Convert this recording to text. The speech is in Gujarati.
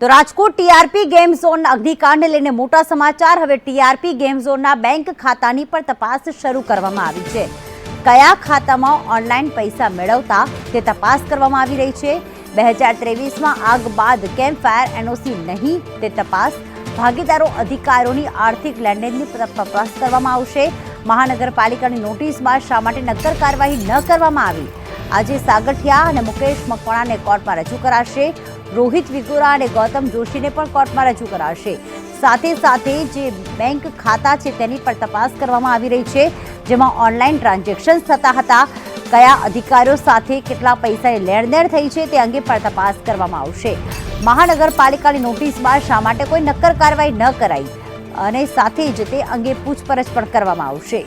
તો રાજકોટ ટીઆરપી ગેમ ઝોન અગ્નિકાંડને લઈને મોટા સમાચાર. હવે ટીઆરપી ગેમ ઝોનના બેંક ખાતાની પણ તપાસ શરૂ કરવામાં આવી છે. કયા ખાતામાં ઓનલાઈન પૈસા મેળવતા તે તપાસ કરવામાં આવી રહી છે. બે હજાર ત્રેવીસમાં આગ બાદ કેમ ફાયર એનઓસી નહીં, તે તપાસ ભાગીદારો, અધિકારીઓની આર્થિક લેણદેનની ત- તપાસ કરવામાં આવશે. મહાનગરપાલિકાની નોટિસ બાદ શા માટે નક્કર કાર્યવાહી ન કરવામાં આવી? આજે સાગઠિયા અને મુકેશ મકવાણાને કોર્ટમાં રજૂ કરાશે. રોહિત વિગોરા અને ગૌતમ જોશીને પણ કોર્ટમાં રજૂ કરાશે. સાથે સાથે જે બેંક ખાતા છે તેની પણ તપાસ કરવામાં આવી રહી છે, જેમાં ઓનલાઈન ટ્રાન્ઝેક્શન થતા હતા. કયા અધિકારીઓ સાથે કેટલા પૈસાની લેણદેણ થઈ છે તે અંગે પણ તપાસ કરવામાં આવશે. મહાનગરપાલિકાની નોટિસ બાદ શા માટે કોઈ નક્કર કાર્યવાહી ન કરાઈ? અને સાથે જ તે અંગે પૂછપરછ પણ કરવામાં આવશે.